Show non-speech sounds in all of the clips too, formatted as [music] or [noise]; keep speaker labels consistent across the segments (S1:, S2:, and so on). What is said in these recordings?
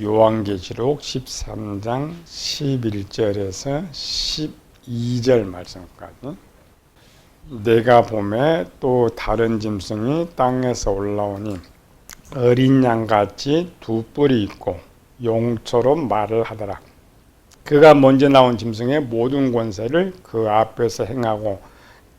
S1: 요한계시록 13장 11절에서 12절 말씀까지 내가 봄에 또 다른 짐승이 땅에서 올라오니 어린 양같이 두 뿔이 있고 용처럼 말을 하더라. 그가 먼저 나온 짐승의 모든 권세를 그 앞에서 행하고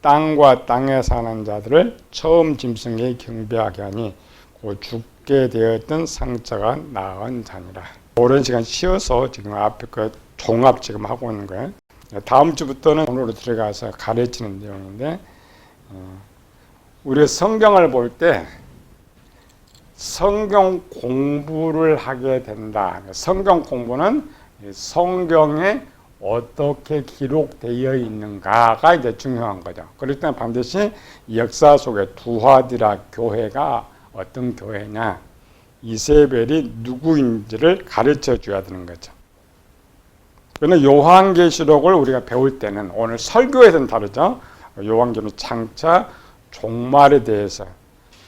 S1: 땅과 땅에 사는 자들을 처음 짐승에 경배하게 하니 곧죽 게 되었던 상처가 나은 자니라. 오랜 시간 쉬어서 지금 앞에 그 종합 지금 하고 있는 거예요. 다음 주부터는 오늘로 들어가서 가르치는 내용인데 어, 우리 성경을 볼 때 성경 공부를 하게 된다. 성경 공부는 성경에 어떻게 기록되어 있는가가 이제 중요한 거죠. 그럴 때 반드시 역사 속에 두하디라 교회가 어떤 교회냐, 이세벨이 누구인지를 가르쳐 줘야 되는 거죠. 그러나 요한계시록을 우리가 배울 때는 오늘 설교에서는 다르죠. 요한계시록 장차 종말에 대해서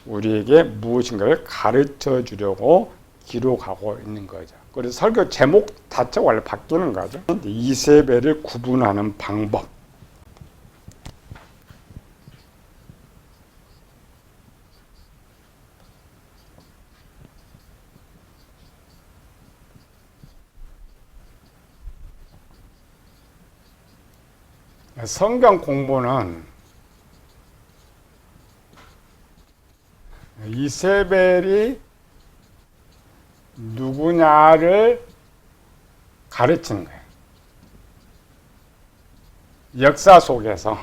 S1: 우리에게 무엇인가를 가르쳐 주려고 기록하고 있는 거죠. 그래서 설교 제목 자체가 원래 바뀌는 거죠. 이세벨을 구분하는 방법. 성경 공부는 이세벨이 누구냐를 가르치는 거예요. 역사 속에서.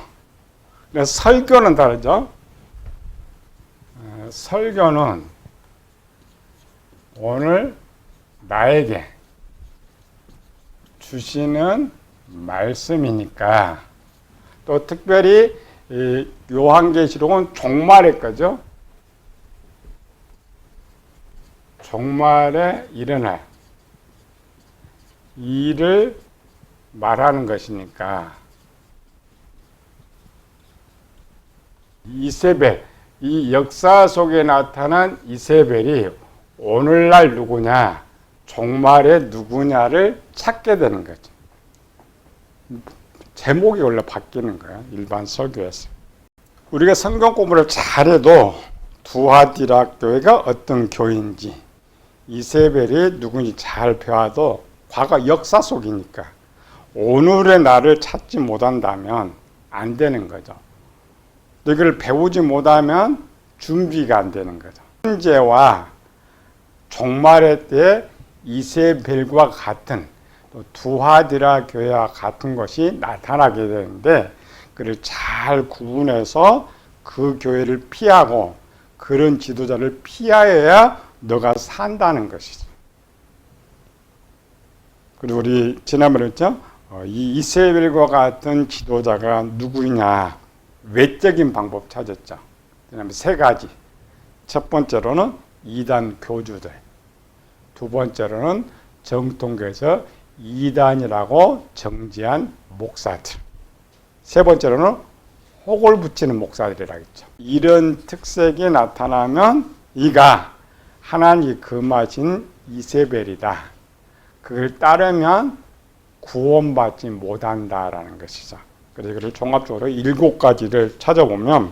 S1: 설교는 다르죠. 설교는 오늘 나에게 주시는 말씀이니까 또 특별히 요한계시록은 종말의 거죠. 종말에 일어날 일을 말하는 것이니까 이세벨 이 역사 속에 나타난 이세벨이 오늘날 누구냐 종말에 누구냐를 찾게 되는 거죠. 제목이 원래 바뀌는 거야 일반 설교에서 우리가 성경 공부를 잘해도 두하디라 교회가 어떤 교회인지 이세벨이 누군지 잘 배워도 과거 역사 속이니까 오늘의 나를 찾지 못한다면 안 되는 거죠. 이걸 배우지 못하면 준비가 안 되는 거죠. 현재와 종말의 때 이세벨과 같은 또 두하디라 교회와 같은 것이 나타나게 되는데 그를 잘 구분해서 그 교회를 피하고 그런 지도자를 피하여야 너가 산다는 것이죠. 그리고 우리 지난번에 했죠? 어, 이 이세벨과 같은 지도자가 누구냐 외적인 방법 찾았죠. 그다음에 세 가지. 첫 번째로는 이단 교주들. 두 번째로는 정통교에서 이단이라고 정지한 목사들. 세 번째로는 혹을 붙이는 목사들이라겠죠. 이런 특색이 나타나면 이가 하나님이 금하신 이세벨이다. 그걸 따르면 구원받지 못한다라는 것이죠. 그래서 그걸 종합적으로 일곱 가지를 찾아보면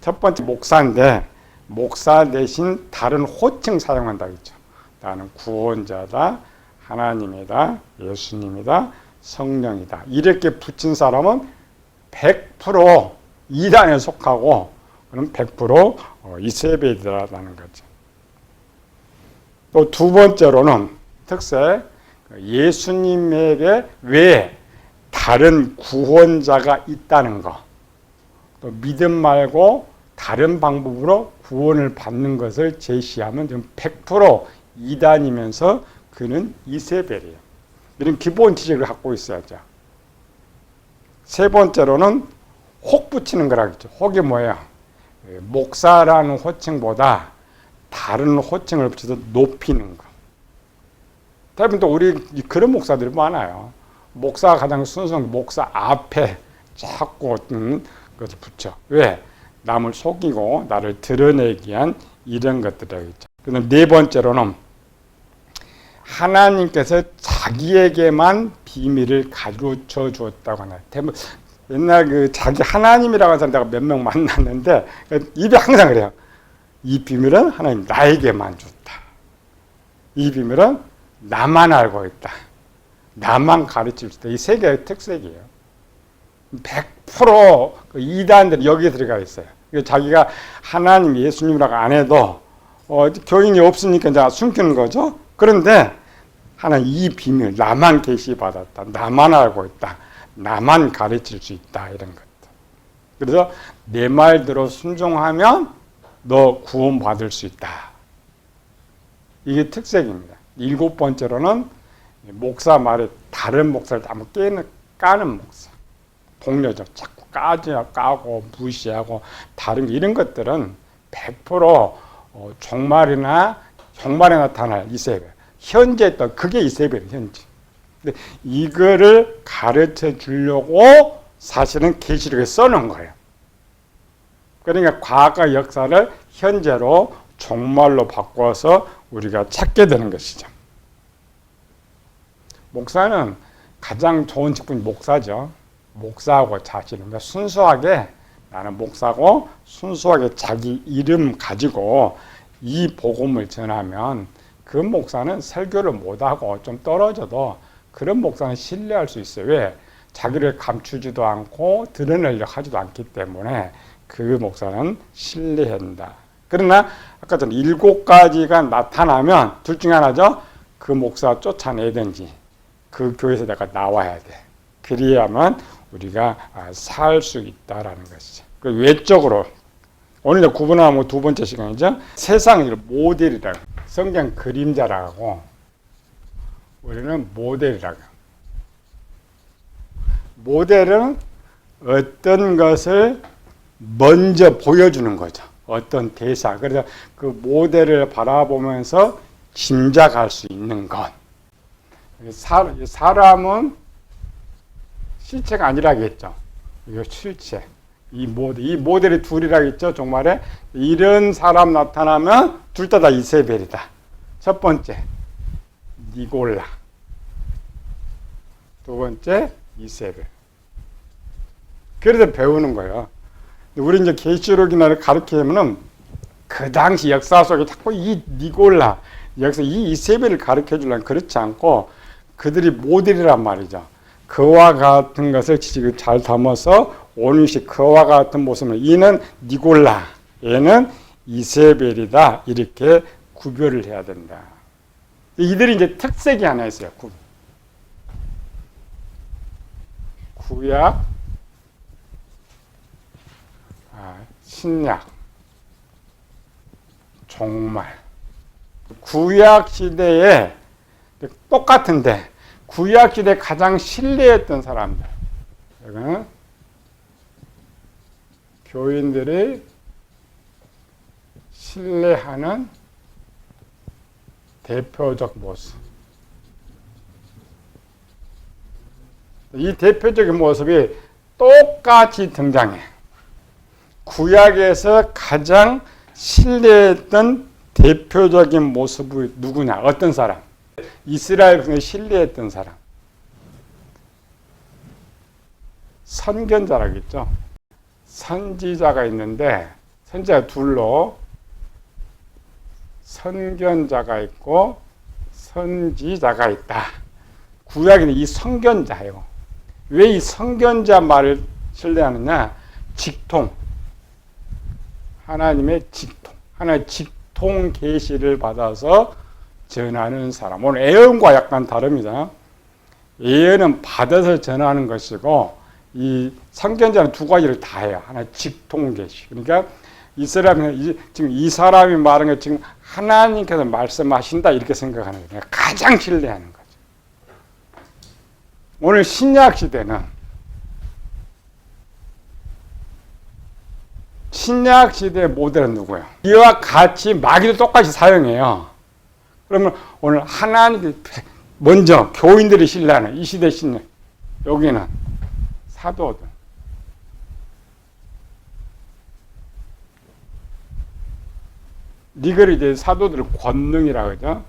S1: 첫 번째 목사인데 목사 대신 다른 호칭 사용한다 그랬죠. 나는 구원자다, 하나님이다, 예수님이다, 성령이다. 이렇게 붙인 사람은 100% 이단에 속하고 그럼 100% 이세벨이라는 거죠. 또 두 번째로는 특색 예수님에게 왜 다른 구원자가 있다는 거. 또 믿음 말고 다른 방법으로 구원을 받는 것을 제시하면 좀100% 이단이면서 그는 이세벨이에요. 이런 기본 지식을 갖고 있어야죠. 세 번째로는 혹 붙이는 거라겠죠. 혹이 뭐예요? 목사라는 호칭보다 다른 호칭을 붙여서 높이는 거. 대부분 또 우리 그런 목사들이 많아요. 목사가 가장 순수한 목사 앞에 자꾸 어떤 것을 붙여. 왜? 남을 속이고 나를 드러내기 위한 이런 것들이겠죠. 그다음 네 번째로는 하나님께서 자기에게만 비밀을 가르쳐 주었다고 하나요. 대부분 옛날 그 자기 하나님이라고 하는 사람 내가 몇명 만났는데 입이 항상 그래요. 이 비밀은 하나님 나에게만 줬다. 이 비밀은 나만 알고 있다. 나만 가르칠 수 있다. 이 세 개의 특색이에요. 100%그 이단들이 여기에 들어가 있어요. 자기가 하나님 예수님이라고 안 해도 어, 교인이 없으니까 숨기는 거죠. 그런데 하나님 이 비밀 나만 계시받았다. 나만 알고 있다. 나만 가르칠 수 있다. 이런 것들. 그래서 내 말대로 순종하면 너 구원받을 수 있다. 이게 특색입니다. 일곱 번째로는 목사 말에 다른 목사를 한번 깨는, 까는 목사. 동료적 자꾸 까지 까고 무시하고 다른 이런 것들은 100% 어, 종말이나 종말에 나타날 이세벨 현재 있던 그게 이세벨이 현재. 근데 이거를 가르쳐 주려고 사실은 계시록에 써놓은 거예요. 그러니까 과거 역사를 현재로 종말로 바꿔서 우리가 찾게 되는 것이죠. 목사는 가장 좋은 직분이 목사죠. 목사하고 자신을 그러니까 순수하게 나는 목사고 순수하게 자기 이름 가지고 이 복음을 전하면 그 목사는 설교를 못하고 좀 떨어져도 그런 목사는 신뢰할 수 있어요. 왜? 자기를 감추지도 않고 드러내려 하지도 않기 때문에 그 목사는 신뢰한다. 그러나 아까 전 일곱 가지가 나타나면 둘 중에 하나죠. 그 목사 쫓아내든지 그 교회에서 내가 나와야 돼. 그리야만 우리가 살 수 있다라는 것이죠. 그 외적으로 오늘 구분하면 두 번째 시간이죠. 세상을 모델이라고 성경 그림자라고 우리는 모델이라고. 모델은 어떤 것을 먼저 보여주는 거죠. 어떤 대사. 그래서 그 모델을 바라보면서 짐작할 수 있는 것. 사람은 실체가 아니라겠죠. 이거 실체. 이 모델, 이 모델이 둘이라겠죠. 종말에 이런 사람 나타나면 둘 다 다 이세벨이다. 첫 번째 니골라. 두 번째 이세벨. 그래서 배우는 거예요. 우리 이제 계시록이나 가르치면은 그 당시 역사 속에 자꾸 이 니골라 여기서 이 이세벨을 가르쳐 주려면 그렇지 않고 그들이 모델이란 말이죠. 그와 같은 것을 지금 잘 담아서 오늘식 그와 같은 모습을 이는 니골라 얘는 이세벨이다 이렇게 구별을 해야 된다. 이들이 이제 특색이 하나 있어요. 구, 구약, 아, 신약, 종말. 구약 시대에 똑같은데 구약 시대 가장 신뢰했던 사람들. 교인들이 신뢰하는 대표적 모습. 이 대표적인 모습이 똑같이 등장해. 구약에서 가장 신뢰했던 대표적인 모습이 누구냐? 어떤 사람? 이스라엘 백성을 신뢰했던 사람. 선견자라겠죠. 선지자가 있는데 선지자 둘로 선견자가 있고 선지자가 있다. 구약에는 이 선견자예요. 왜 이 선견자 말을 신뢰하느냐? 직통. 하나님의 직통. 하나의 직통 계시를 받아서 전하는 사람. 오늘 예언과 약간 다릅니다. 예언은 받아서 전하는 것이고 이 선견자는 두 가지를 다 해요. 하나 직통 계시. 그러니까 이 사람이 지금 이 사람이 말한 게 지금 하나님께서 말씀하신다 이렇게 생각하는 거예요. 가장 신뢰하는 거죠. 오늘 신약 시대는 신약 시대의 모델은 누구예요? 이와 같이 마귀도 똑같이 사용해요. 그러면 오늘 하나님 먼저 교인들이 신뢰하는 이 시대 신뢰 여기는 사도들 이걸 이제 사도들 권능이라고 하죠.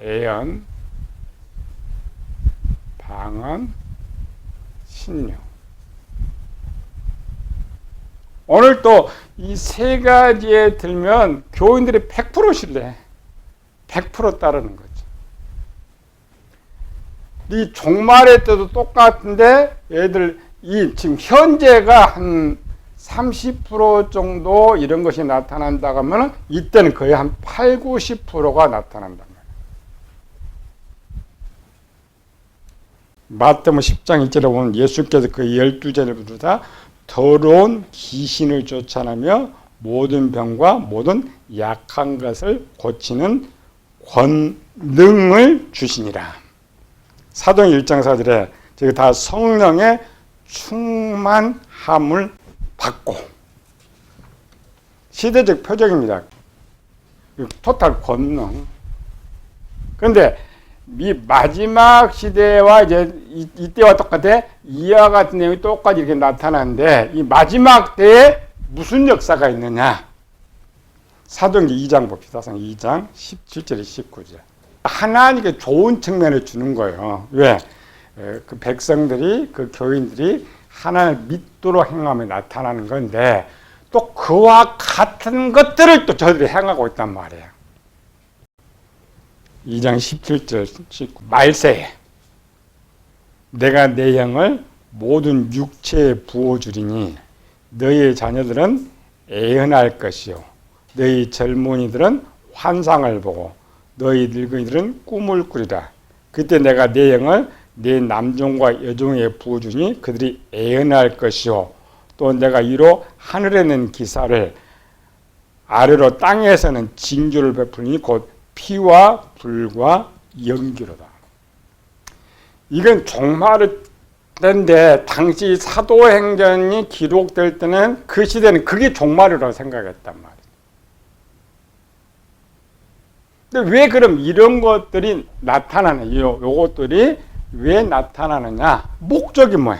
S1: 애연, 방언, 신령. 오늘 또 이 세 가지에 들면 교인들이 100% 신뢰해. 100% 따르는 거죠. 이 종말의 때도 똑같은데 얘들 이 지금 현재가 한 30% 정도 이런 것이 나타난다고 하면 이때는 거의 한 8, 90%가 나타난단 말이에요. 마태복음 10장 1절에 보면 예수께서 그 열두 제를 부르다 더러운 귀신을 쫓아내며 모든 병과 모든 약한 것을 고치는 권능을 주시니라. 사도행 1장 4절에 저기 다 성령의 충만함을 받고 시대적 표적입니다. 토탈 권능. 그런데 이 마지막 시대와 이제 이, 이때와 똑같아 이와 같은 내용이 똑같이 이렇게 나타나는데 이 마지막 때에 무슨 역사가 있느냐? 사도행전 2장 봅시다. 2장 17절에 19절. 하나님께 좋은 측면을 주는 거예요. 왜? 에, 그 백성들이 그 교인들이 하나님을 믿도록 행함에 나타나는 건데 또 그와 같은 것들을 또 저들이 행하고 있단 말이에요. 2장 17절 19 말세에 내가 내 영을 모든 육체에 부어주리니 너희의 자녀들은 애언할 것이요 너희 젊은이들은 환상을 보고 너희 늙은이들은 꿈을 꾸리라 그때 내가 내 영을 내 남종과 여종에 부어주니 그들이 애언할 것이요 또 내가 이로 하늘에 는 기사를 아래로 땅에서는 징조를 베풀니 곧 피와 불과 연기로다. 이건 종말의 때인데 당시 사도행전이 기록될 때는 그 시대는 그게 종말이라고 생각했단 말이에요. 근데 왜 그럼 이런 것들이 나타나냐? 요, 요것들이 왜 나타나느냐? 목적이 뭐야?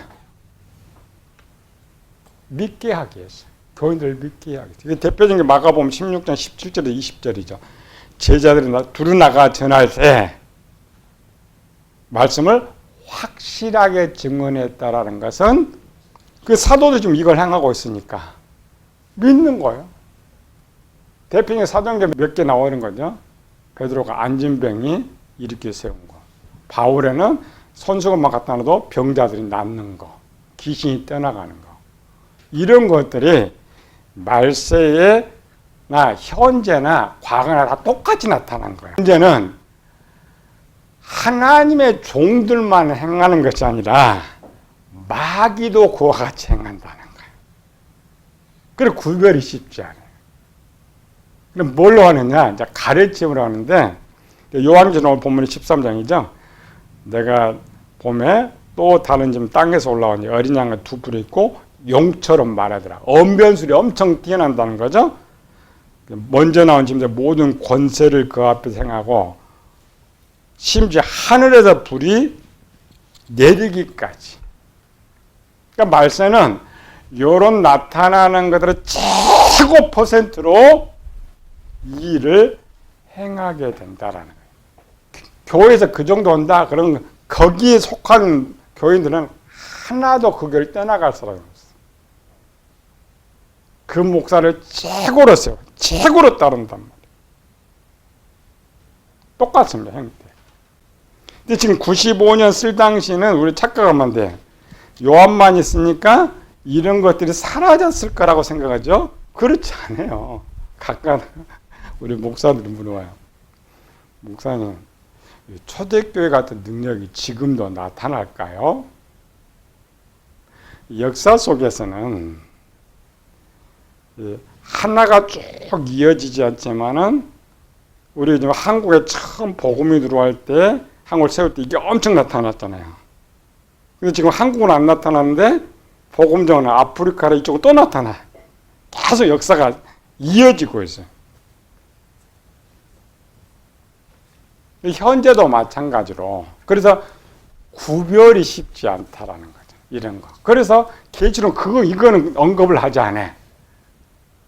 S1: 믿게 하기 위해서. 교인들을 믿게 하기 위해서. 대표적인 게 마가복음 16장 17절에 20절이죠. 제자들이 두루 나가 전할 때 말씀을 확실하게 증언했다라는 것은 그 사도도 지금 이걸 행하고 있으니까 믿는 거예요. 대표적인 사도행전 몇 개 나오는 거죠. 베드로가 안진병이 일으켜 세운 거. 바울에는 손수건만 갖다 놔도 병자들이 낫는 거. 귀신이 떠나가는 거. 이런 것들이 말세에 나 현재나 과거나 다 똑같이 나타난 거예요. 현재는 하나님의 종들만 행하는 것이 아니라 마귀도 그와 같이 행한다는 거예요. 그래 구별이 쉽지 않아요. 그럼 뭘로 하느냐? 이제 가르침으로 하는데 요한계시록 본문이 13장이죠. 내가 봄에 또 다른 집 땅에서 올라오니 어린 양을 두 뿔이 있고 용처럼 말하더라. 언변술이 엄청 뛰어난다는 거죠. 먼저 나온 짐들 모든 권세를 그 앞에 행하고 심지어 하늘에서 불이 내리기까지. 그러니까 말세는 이런 나타나는 것들을 최고 퍼센트로 이 일을 행하게 된다라는 거예요. 교회에서 그 정도 온다 그런 거기에 속한 교인들은 하나도 그 길을 떠나갈 사람이 없어. 그 목사를 최고로 세워, 최고로 따른단 말이에요. 똑같습니다, 형태. 근데 지금 95년 쓸 당시는 우리 착각하면 돼. 요한만 있으니까 이런 것들이 사라졌을 거라고 생각하죠? 그렇지 않아요. 각각 우리 목사들이 물어와요. 목사님, 초대교회 같은 능력이 지금도 나타날까요? 역사 속에서는 하나가 쭉 이어지지 않지만은 우리 지금 한국에 처음 복음이 들어갈 때 한국을 세울 때 이게 엄청 나타났잖아요. 근데 지금 한국은 안 나타나는데 복음 전은 아프리카나 이쪽은 또 나타나. 계속 역사가 이어지고 있어요. 현재도 마찬가지로. 그래서 구별이 쉽지 않다라는 거죠. 이런 거. 그래서 계시록 그거 이거는 언급을 하지 않아.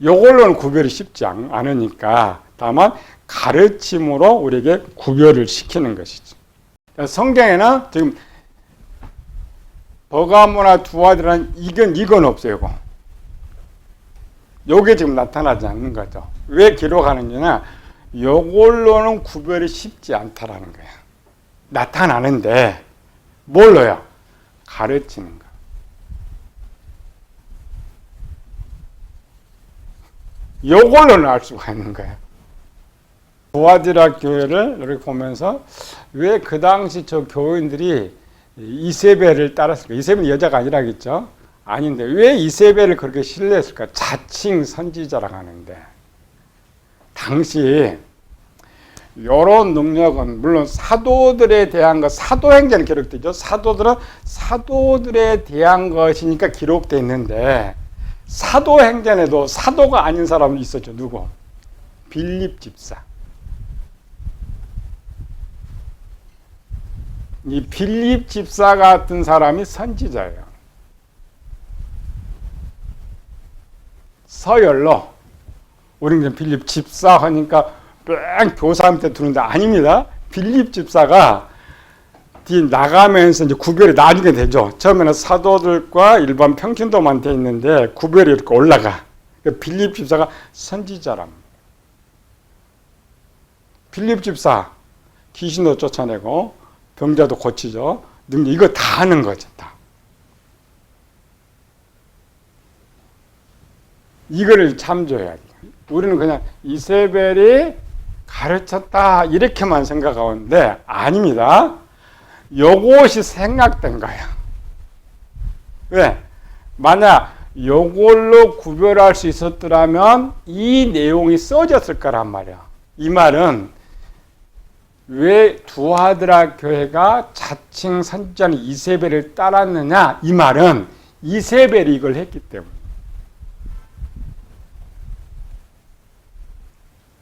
S1: 요걸로는 구별이 쉽지 않, 으니까 다만 가르침으로 우리에게 구별을 시키는 것이죠. 성경에는 지금 버가모나 두아디라는 이건 이건 없어요. 이거. 요게 지금 나타나지 않는 거죠. 왜 기록하는지나 요걸로는 구별이 쉽지 않다라는 거야. 나타나는데 뭘로요? 가르치는 거. 요걸로는 알 수가 있는 거예요. 부아디라 교회를 이렇게 보면서 왜 그 당시 저 교인들이 이세벨을 따랐을까? 이세벨은 여자가 아니라겠죠? 아닌데 왜 이세벨을 그렇게 신뢰했을까? 자칭 선지자라고 하는데 당시 이런 능력은 물론 사도들에 대한 것 사도행전에 기록되죠. 사도들은 사도들에 대한 것이니까 기록돼 있는데 사도행전에도 사도가 아닌 사람이 있었죠. 누구? 빌립 집사. 이 빌립 집사 같은 사람이 선지자예요. 서열로 우리는 빌립 집사 하니까 뺑 교사한테 두는데 아닙니다. 빌립 집사가 뒤 나가면서 이제 구별이 나중에 되죠. 처음에는 사도들과 일반 평신도만 돼 있는데 구별이 이렇게 올라가. 그 빌립 집사가 선지자랍니다. 빌립 집사 귀신도 쫓아내고 병자도 고치죠. 능력 이거 다 하는 거죠. 다. 이거를 참조해야 돼. 우리는 그냥 이세벨이 가르쳤다 이렇게만 생각하는데 아닙니다. 요것이 생각된 거야. 왜? 만약 요걸로 구별할 수 있었더라면 이 내용이 써졌을 거란 말이야. 이 말은 왜 두하드라 교회가 자칭 선지자는 이세벨을 따랐느냐? 이 말은 이세벨이 이걸 했기 때문에.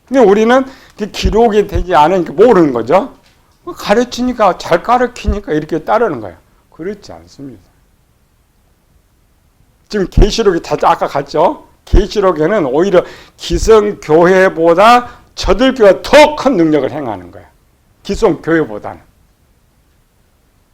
S1: 근데 우리는 그 기록이 되지 않으니까 모르는 거죠. 가르치니까 잘 가르치니까 이렇게 따르는 거예요. 그렇지 않습니다. 지금 계시록이 다 아까 갔죠. 계시록에는 오히려 기성 교회보다 저들 교회가 더 큰 능력을 행하는 거예요. 기성 교회보다는.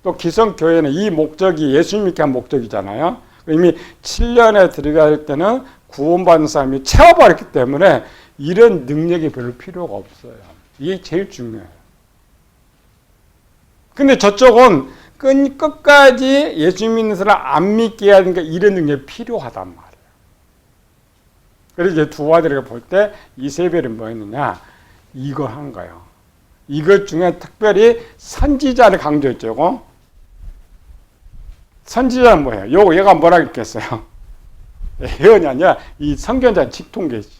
S1: 또 기성 교회는 이 목적이 예수 믿게 한 목적이잖아요. 이미 7년에 들어갈 때는 구원받은 사람이 채워버렸기 때문에 이런 능력이 별로 필요가 없어요. 이게 제일 중요해요. 근데 저쪽은 끝, 끝까지 예수 믿는 사람 안 믿게 하니까 이런 능력이 필요하단 말이에요. 그래서 이제 두 아들이 볼때 이세벨은 뭐였느냐? 이거 한 거예요. 이것 중에 특별히 선지자를 강조했죠. 이거. 선지자는 뭐예요? 요 얘가 뭐라 했겠어요? [laughs] 예언이 아니라 이 성견자 직통계시.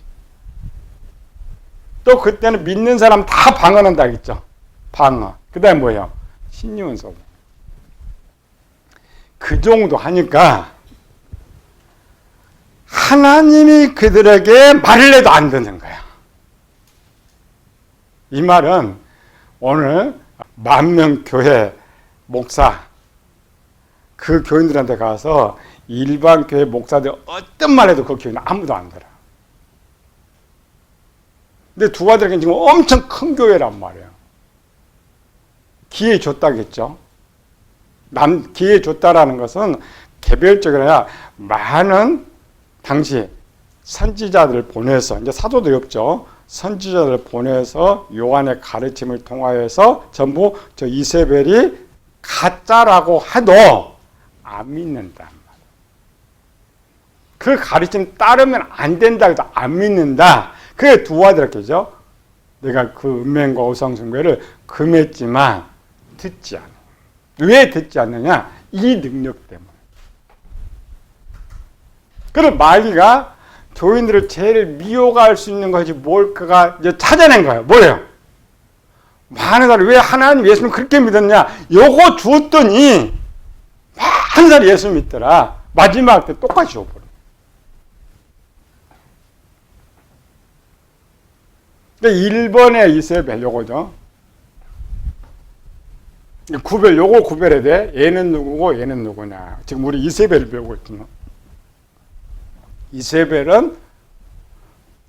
S1: 또 그때는 믿는 사람 다 방언한다 했죠. 방언. 그 다음에 뭐예요? 신유은소. 그 정도 하니까 하나님이 그들에게 말을 해도 안 듣는 거야. 이 말은 오늘 만명 교회 목사 그 교인들한테 가서 일반 교회 목사들 어떤 말 해도 그 교회는 아무도 안 들어. 근데 두 아들에게는 지금 엄청 큰 교회란 말이에요. 기회 줬다겠죠. 남 기회 줬다라는 것은 개별적으로 아니라 많은 당시 선지자들을 보내서 이제 사도들이 없죠. 선지자들을 보내서 요한의 가르침을 통하여서 전부 저 이세벨이 가짜라고 해도 안 믿는다. 그 가르침 따르면 안 된다 해도 안 믿는다. 그게 두 아들께죠. 내가 그 은맹과 우상숭배를 금했지만 듣지 않아. 왜 듣지 않느냐? 이 능력 때문에. 그럼 마귀가 교인들을 제일 미워할 수 있는 것이 뭘까가 이제 찾아낸 거예요. 뭐예요? 많은 사람이 왜 하나님 예수님 그렇게 믿었냐? 요거 주었더니 많은 사람이 예수 믿더라. 마지막 때 똑같이 줘버려. 그러니까 1번의 이세벨 요거죠. 구별 요거 구별해야 돼. 얘는 누구고 얘는 누구냐. 지금 우리 이세벨을 배우고 있잖아. 이세벨은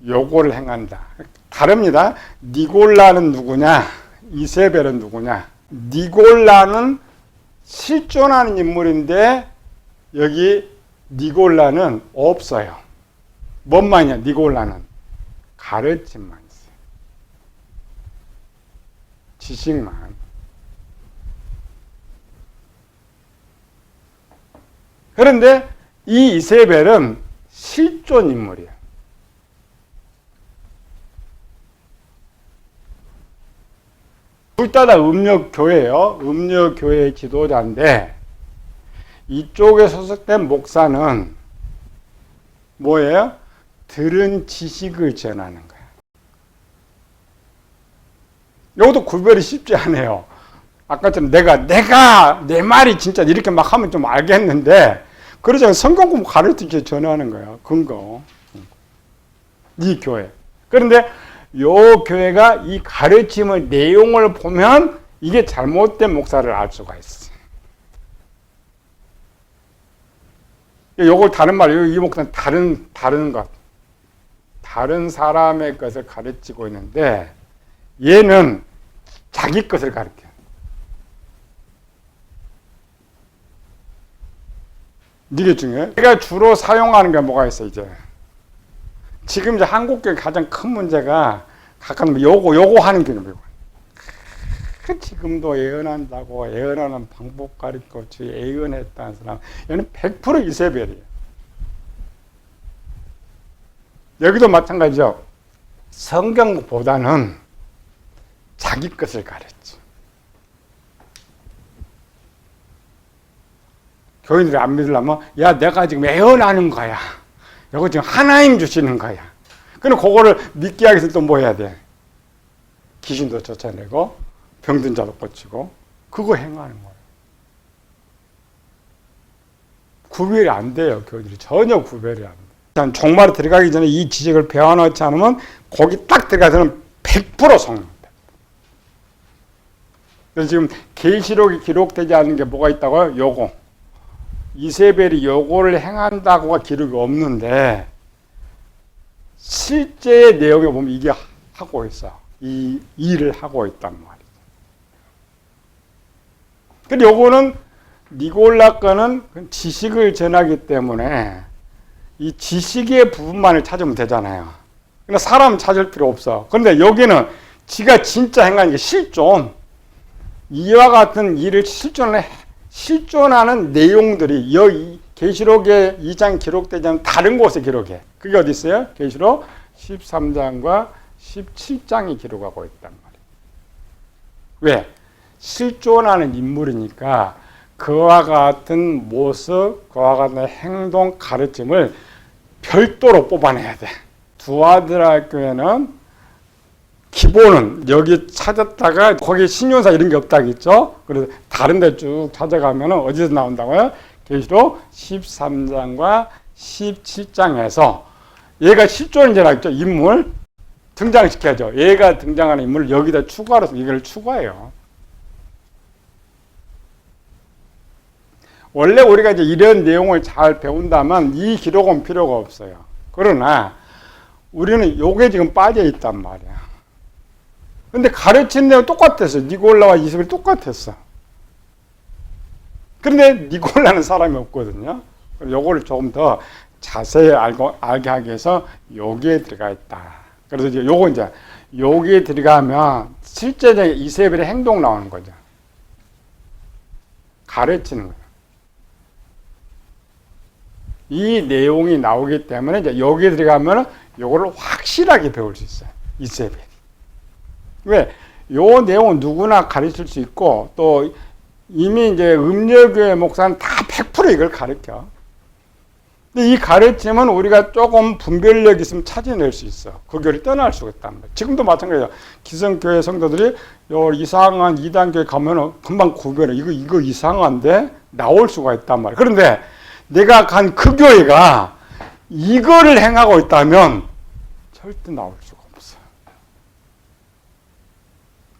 S1: 요거를 행한다. 다릅니다. 니골라는 누구냐? 이세벨은 누구냐? 니골라는 실존하는 인물인데 여기 니골라는 없어요. 뭔만이야? 니골라는 가르침만 있어요. 지식만. 그런데 이 이세벨은 실존 인물이에요. 둘 다 다 음력교회예요. 음력교회 지도자인데 이쪽에 소속된 목사는 뭐예요? 들은 지식을 전하는 거예요. 이것도 구별이 쉽지 않아요. 아까처럼 내가 내가 내 말이 진짜 이렇게 막 하면 좀 알겠는데 그러잖아요. 성경 공부 가르치게 전하는 거예요. 근거. 이 교회. 그런데 요 교회가 이 가르침의 내용을 보면 이게 잘못된 목사를 알 수가 있어. 요걸 다른 말이에요. 이 목사는 다른 다른 것. 다른 사람의 것을 가르치고 있는데 얘는 자기 것을 가르쳐. 이게 중요해. 제가 주로 사용하는 게 뭐가 있어 이제. 지금 이제 한국교회 가장 큰 문제가 가끔 요거 요거 하는 개념이고. 그 지금도 예언한다고 예언하는 방법 가르쳐 주 예언했다는 사람 얘는 100% 이세벨이에요. 여기도 마찬가지죠. 성경보다는 자기 것을 가르쳐. 교인들이 안 믿으려면 야 내가 지금 예언하는 거야. 이거 지금 하나님 주시는 거야. 그럼 그거를 믿게 하기 위해서 또 뭐 해야 돼? 귀신도 쫓아내고 병든 자도 고치고 그거 행하는 거예요. 구별이 안 돼요. 교인들이 전혀 구별이 안 돼. 일단 종말에 들어가기 전에 이 지식을 배워놓지 않으면 거기 딱 들어가서는 100% 성령. 그래서 지금 계시록이 기록되지 않은 게 뭐가 있다고요? 요거. 이세벨이 요거를 행한다고가 기록이 없는데 실제 내용에 보면 이게 하고 있어. 이 일을 하고 있단 말이죠. 근데 요거는 니골라 거는 지식을 전하기 때문에 이 지식의 부분만을 찾으면 되잖아요. 근데 사람 찾을 필요 없어. 그런데 여기는 지가 진짜 행하는 게 실존. 이와 같은 일을 실존을 실존하는 내용들이 여기 계시록의 2장 기록되지 않은 다른 곳에 기록해. 그게 어디 있어요? 계시록 13장과 17장이 기록하고 있단 말이에요. 왜? 실존하는 인물이니까 그와 같은 모습, 그와 같은 행동, 가르침을 별도로 뽑아내야 돼. 두아드라 교회는 기본은 여기 찾았다가 거기 신용사 이런 게 없다겠죠? 그래서 다른 데 쭉 찾아가면 어디서 나온다고요? 계시록 13장과 17장에서 얘가 실존이라고 했죠. 인물 등장시켜야죠. 얘가 등장하는 인물을 여기다 추가로 이걸 추가해요. 원래 우리가 이제 이런 내용을 잘 배운다면 이 기록은 필요가 없어요. 그러나 우리는 요게 지금 빠져 있단 말이야. 근데 가르치는 내용 똑같았어. 니골라와 이스벨 똑같았어. 근데 니골라는 사람이 없거든요. 요거를 조금 더 자세히 알고, 알게 하기 위해서 여기에 들어가 있다. 그래서 이제 요거 이제 여기에 들어가면 실제적인 이세벨의 행동 나오는 거죠. 가르치는 거예요. 이 내용이 나오기 때문에 이제 여기에 들어가면 요거를 확실하게 배울 수 있어요. 이세벨. 왜? 요 내용은 누구나 가르칠 수 있고 또 이미 이제 음력교회 목사는 다 100% 이걸 가르쳐. 근데 이 가르침은 우리가 조금 분별력 있으면 찾아낼 수 있어. 그 교를 떠날 수가 있단 말이야. 지금도 마찬가지야. 기성교회 성도들이 요 이상한 이단교회 가면은 금방 구별해. 이거, 이거 이상한데? 나올 수가 있단 말이야. 그런데 내가 간 그 교회가 이거를 행하고 있다면 절대 나올 수가 없어.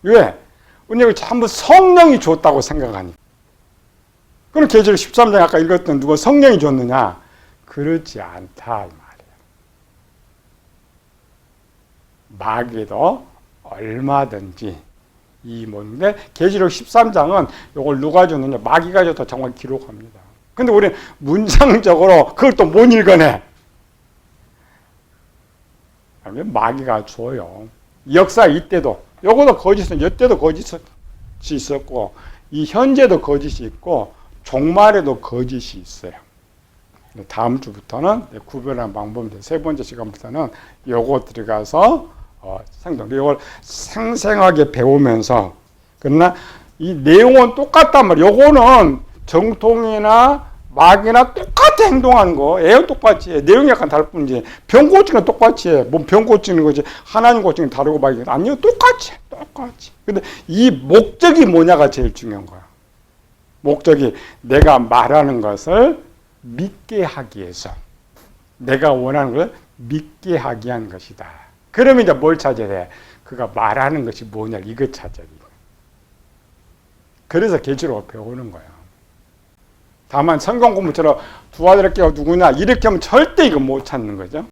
S1: 왜? 왜냐면 전부 성령이 줬다고 생각하니. 그럼 계절 13장 아까 읽었던 누가 성령이 줬느냐? 그렇지 않다 이 말이야. 마귀도 얼마든지 이 뭔데 계시록 13장은 이걸 누가 줬느냐 마귀가 줘도 정말 기록합니다. 근데 우리는 문장적으로 그걸 또 못 읽어내. 마귀가 줘요. 역사 이때도 요거도 거짓은 이때도 거짓이 있었고 이 현재도 거짓이 있고 종말에도 거짓이 있어요. 다음 주부터는 구별하는 방법 세 번째 시간부터는 요거 들어가서 어, 생동 이걸 생생하게 배우면서 그러나 이 내용은 똑같단 말이에요. 요거는 정통이나 막이나 똑같이 행동하는 거, 애는 똑같이 해. 내용이 약간 다를 뿐이지. 병 고치는 똑같이 해. 몸병 고치는 거지. 하나님 고치는 다르고 막이 아니요. 똑같이 해. 똑같이. 근데 이 목적이 뭐냐가 제일 중요한 거야. 목적이 내가 말하는 것을 믿게 하기 위해서. 내가 원하는 걸 믿게 하게 한 것이다. 그러면 이제 뭘 찾아야 돼? 그가 말하는 것이 뭐냐, 이거 찾아야 돼. 그래서 계시록을 배우는 거야. 다만 성경 공부처럼 두 아들 께 누구냐 이렇게 하면 절대 이거 못 찾는 거죠.